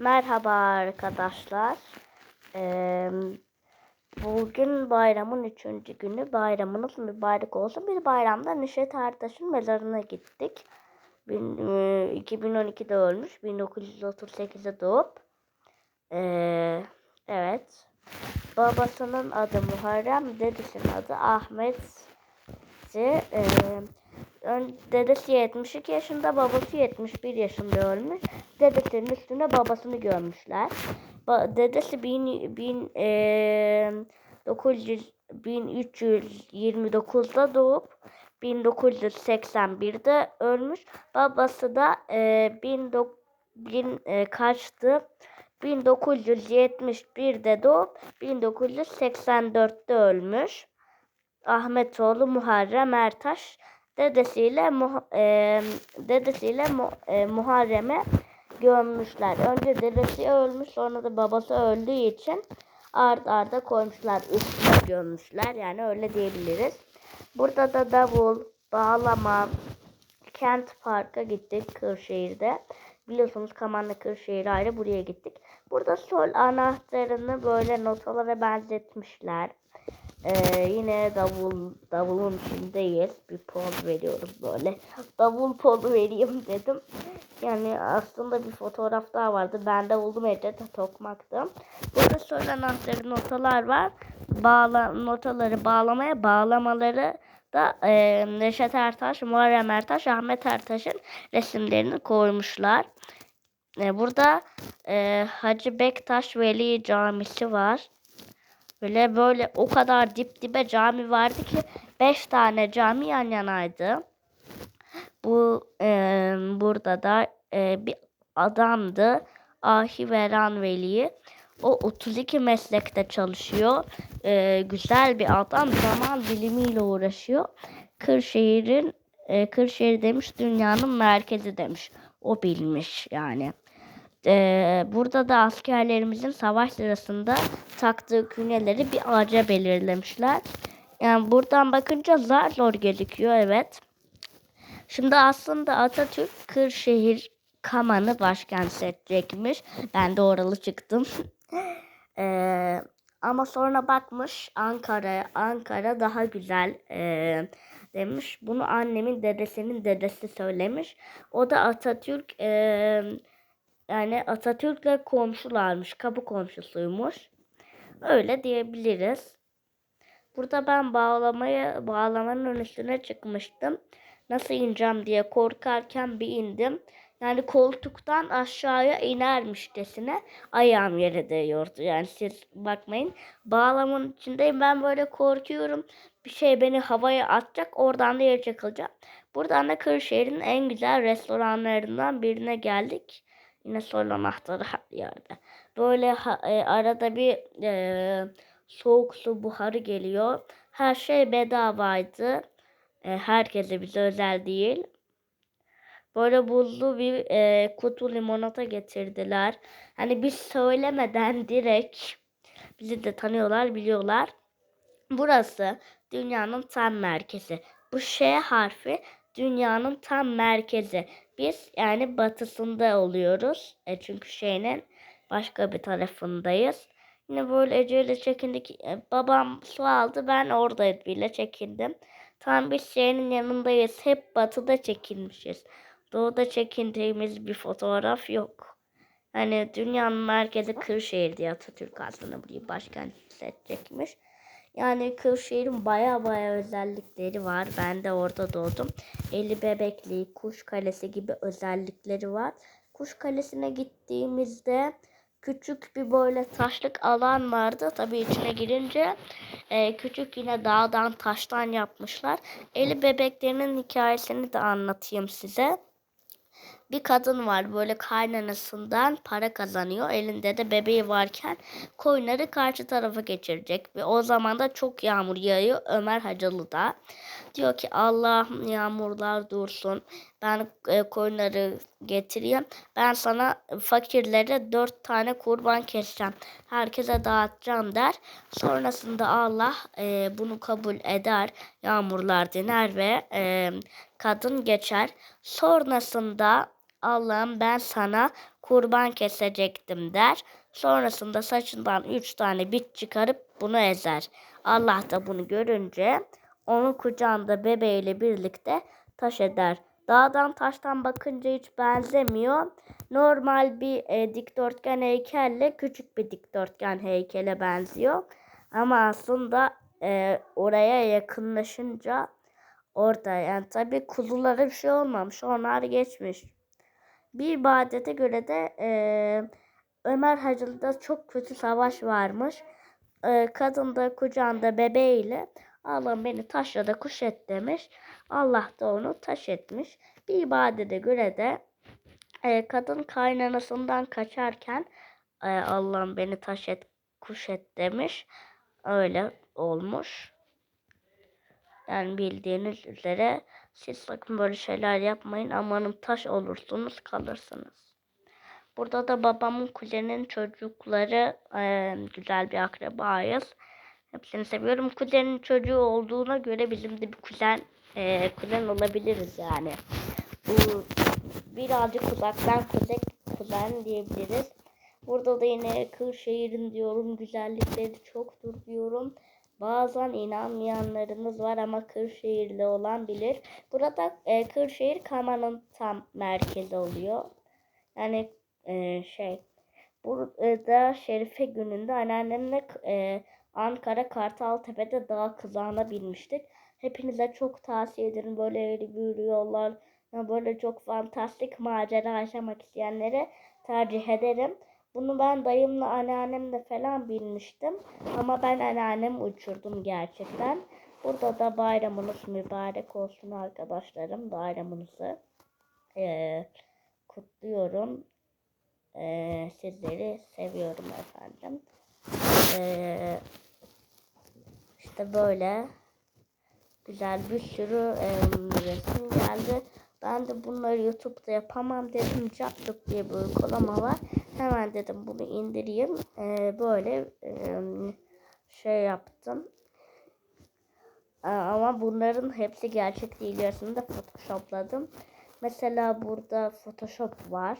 Merhaba arkadaşlar. Bugün bayramın üçüncü günü. Bayramınız mübarek olsun. Bir bayramda Neşet Ertaş'ın mezarına gittik. Bin, e, 2012'de ölmüş. 1938'de doğup. Evet. Babasının adı Muharrem. Dedesinin adı Ahmet'ti. Ee, dedesi 72 yaşında, babası 71 yaşında ölmüş. Dedesinin üstüne babasını görmüşler. Ba- dedesi bin, bin, eee, 900, 1329'da doğup 1981'de ölmüş. Babası da bin, dok- bin eee, kaçtı? 1971'de doğup 1984'te ölmüş. Ahmetoğlu Muharrem Ertaş dedesiyle Muh- eee, dedesiyle Mu- eee, Muharrem'e gömmüşler. Önce dedesi ölmüş sonra da babası öldüğü için ard arda koymuşlar. Üstüne gömmüşler. Yani öyle diyebiliriz. Burada da davul, bağlama, kent parka gittik Kırşehir'de. Biliyorsunuz Kamanlı Kırşehir ayrı buraya gittik. Burada sol anahtarını böyle notalara benzetmişler. Ee, yine davul davulun içindeyiz. Bir poz veriyoruz böyle. Davul pozu vereyim dedim. Yani aslında bir fotoğraf daha vardı. Ben de buldum evde de tokmaktım. Burada sol anahtarı notalar var. Bağla, notaları bağlamaya bağlamaları da e, Neşet Ertaş, Muharrem Ertaş, Ahmet Ertaş'ın resimlerini koymuşlar. E, burada e, Hacı Bektaş Veli Camisi var. Böyle böyle o kadar dip dibe cami vardı ki 5 tane cami yan yanaydı. Bu e, burada da e, bir adamdı. Ahi Veran Veli. O 32 meslekte çalışıyor. E, güzel bir adam. Zaman bilimiyle uğraşıyor. Kırşehir'in e, Kırşehir demiş dünyanın merkezi demiş. O bilmiş yani. Ee, burada da askerlerimizin savaş sırasında taktığı küneleri bir ağaca belirlemişler. Yani buradan bakınca zar zor gözüküyor evet. Şimdi aslında Atatürk Kırşehir Kaman'ı başkent seçecekmiş. Ben de oralı çıktım. Ee, ama sonra bakmış Ankara Ankara daha güzel ee, demiş. Bunu annemin dedesinin dedesi söylemiş. O da Atatürk ee, yani Atatürk'le komşularmış. Kapı komşusuymuş. Öyle diyebiliriz. Burada ben bağlamaya bağlamanın üstüne çıkmıştım. Nasıl ineceğim diye korkarken bir indim. Yani koltuktan aşağıya inermişçesine ayağım yere değiyordu. Yani siz bakmayın. Bağlamanın içindeyim. Ben böyle korkuyorum. Bir şey beni havaya atacak. Oradan da yere çakılacağım. Buradan da Kırşehir'in en güzel restoranlarından birine geldik. Yine sol anahtarı yerde. Böyle e, arada bir e, soğuk su buharı geliyor. Her şey bedavaydı. E, herkese bize özel değil. Böyle buzlu bir e, kutu limonata getirdiler. Hani biz söylemeden direkt bizi de tanıyorlar, biliyorlar. Burası dünyanın tam merkezi. Bu Ş harfi dünyanın tam merkezi. Biz yani batısında oluyoruz. E çünkü şeyin başka bir tarafındayız. Yine böyle Ece ile çekindik. E, babam su aldı. Ben orada bile çekindim. Tam biz şeyin yanındayız. Hep batıda çekinmişiz. Doğuda çekindiğimiz bir fotoğraf yok. Hani dünyanın merkezi Kırşehir diye Atatürk aslında burayı başkent seçecekmiş. Yani Kırşehir'in baya baya özellikleri var. Ben de orada doğdum. Eli Bebekli, Kuş Kalesi gibi özellikleri var. Kuş Kalesi'ne gittiğimizde küçük bir böyle taşlık alan vardı. Tabii içine girince e, küçük yine dağdan taştan yapmışlar. Eli bebeklerinin hikayesini de anlatayım size bir kadın var böyle kaynanasından para kazanıyor. Elinde de bebeği varken koyunları karşı tarafa geçirecek. Ve o zaman da çok yağmur yağıyor Ömer Hacılı da. Diyor ki Allah yağmurlar dursun. Ben e, koyunları getireyim. Ben sana fakirlere dört tane kurban keseceğim. Herkese dağıtacağım der. Sonrasında Allah e, bunu kabul eder. Yağmurlar diner ve e, kadın geçer. Sonrasında Allah'ım ben sana kurban kesecektim der. Sonrasında saçından üç tane bit çıkarıp bunu ezer. Allah da bunu görünce onun kucağında bebeğiyle birlikte taş eder. Dağdan taştan bakınca hiç benzemiyor. Normal bir e, dikdörtgen heykelle küçük bir dikdörtgen heykele benziyor. Ama aslında e, oraya yakınlaşınca orada yani tabii kuzulara bir şey olmamış. Onlar geçmiş. Bir ibadete göre de e, Ömer Hacı'da çok kötü savaş varmış. E, kadın da kucağında bebeğiyle Allah'ım beni taşla da kuş et demiş. Allah da onu taş etmiş. Bir ibadete göre de e, kadın kaynanasından kaçarken e, Allah'ım beni taş et kuş et demiş. Öyle olmuş. Yani bildiğiniz üzere siz sakın böyle şeyler yapmayın. Amanın taş olursunuz kalırsınız. Burada da babamın kuzenin çocukları e, güzel bir akrabayız. Hepsini seviyorum. Kuzenin çocuğu olduğuna göre bizim de bir kuzen e, kuzen olabiliriz yani. Bu birazcık uzaktan kuzen, kuzen diyebiliriz. Burada da yine Kırşehir'in diyorum güzellikleri çoktur diyorum. Bazen inanmayanlarınız var ama Kırşehirli olan bilir. Burada e, Kırşehir Kama'nın tam merkezi oluyor. Yani e, şey burada Şerife gününde anneannemle e, Ankara Kartaltepe'de dağ kızağına binmiştik. Hepinize çok tavsiye ederim böyle eğri yollar, böyle çok fantastik macera yaşamak isteyenlere tercih ederim. Bunu ben dayımla anneannemle falan bilmiştim. Ama ben anneannem uçurdum gerçekten. Burada da bayramınız mübarek olsun arkadaşlarım. Bayramınızı e, kutluyorum. E, sizleri seviyorum efendim. E, işte böyle güzel bir sürü e, resim geldi. Ben de bunları YouTube'da yapamam dedim. Captuk diye bir uygulama var. Hemen dedim bunu indireyim. Ee, böyle e, şey yaptım. Ee, ama bunların hepsi gerçek değil. Yarısını da photoshopladım. Mesela burada photoshop var.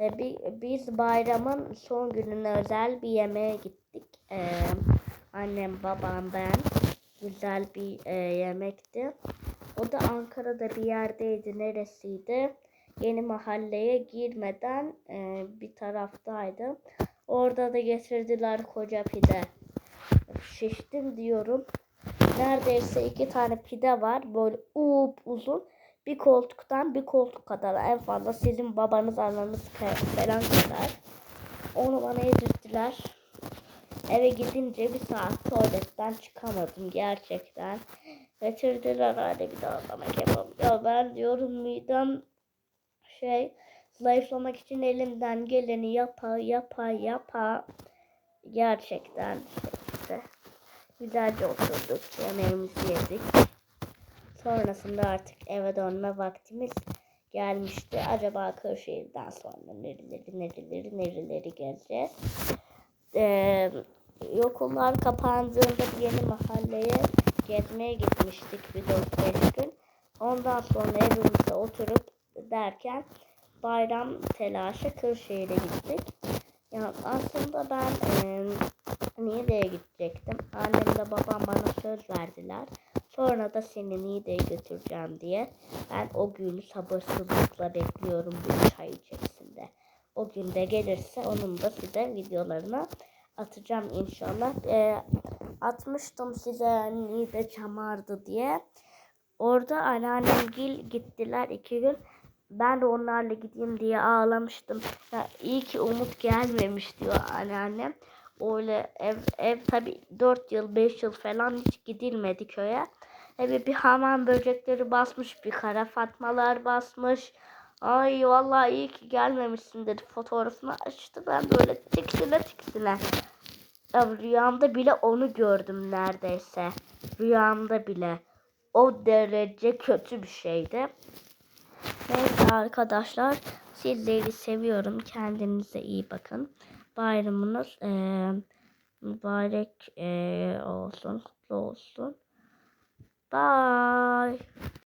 Ee, biz bayramın son gününe özel bir yemeğe gittik. Ee, annem, babam, ben. Güzel bir e, yemekti. O da Ankara'da bir yerdeydi. Neresiydi? Yeni mahalleye girmeden e, bir taraftaydı. Orada da getirdiler koca pide. Şiştim diyorum. Neredeyse iki tane pide var. Böyle up uzun. Bir koltuktan bir koltuk kadar. En fazla sizin babanız ananız falan kadar. Onu bana yedirttiler. Eve gidince bir saat tuvaletten çıkamadım gerçekten. Getirdiler hadi bir daha bana kebap. Ya ben diyorum midem şey zayıflamak için elimden geleni yapa yapa yapa gerçekten işte güzelce oturduk yemeğimizi yedik. Sonrasında artık eve dönme vaktimiz gelmişti. Acaba Kırşehir'den sonra nereleri nereleri nereleri gezeceğiz. Ee, okullar kapandığında yeni mahalleye gezmeye gitmiştik bir 4-5 gün. Ondan sonra evimize oturup derken bayram telaşı Kırşehir'e gittik. Yani aslında ben e, Niğde'ye gidecektim. Annemle babam bana söz verdiler. Sonra da seni Niğde'ye götüreceğim diye. Ben o günü sabırsızlıkla bekliyorum bir çay içerisinde. O gün de gelirse onun da size videolarını atacağım inşallah. E, atmıştım size Niğde çamardı diye. Orada anneannem gil gittiler iki gün. Ben de onlarla gideyim diye ağlamıştım. Ya iyi ki Umut gelmemiş diyor anneannem. Öyle ev, ev tabi 4 yıl 5 yıl falan hiç gidilmedi köye. Evi bir hamam böcekleri basmış bir kara fatmalar basmış. Ay vallahi iyi ki gelmemişsin dedi fotoğrafını açtı. Ben böyle tiksine tiksine. Ya, rüyamda bile onu gördüm neredeyse. Rüyamda bile. O derece kötü bir şeydi. Neyse arkadaşlar sizleri seviyorum. Kendinize iyi bakın. Bayramınız e, mübarek e, olsun, kutlu olsun. Bye.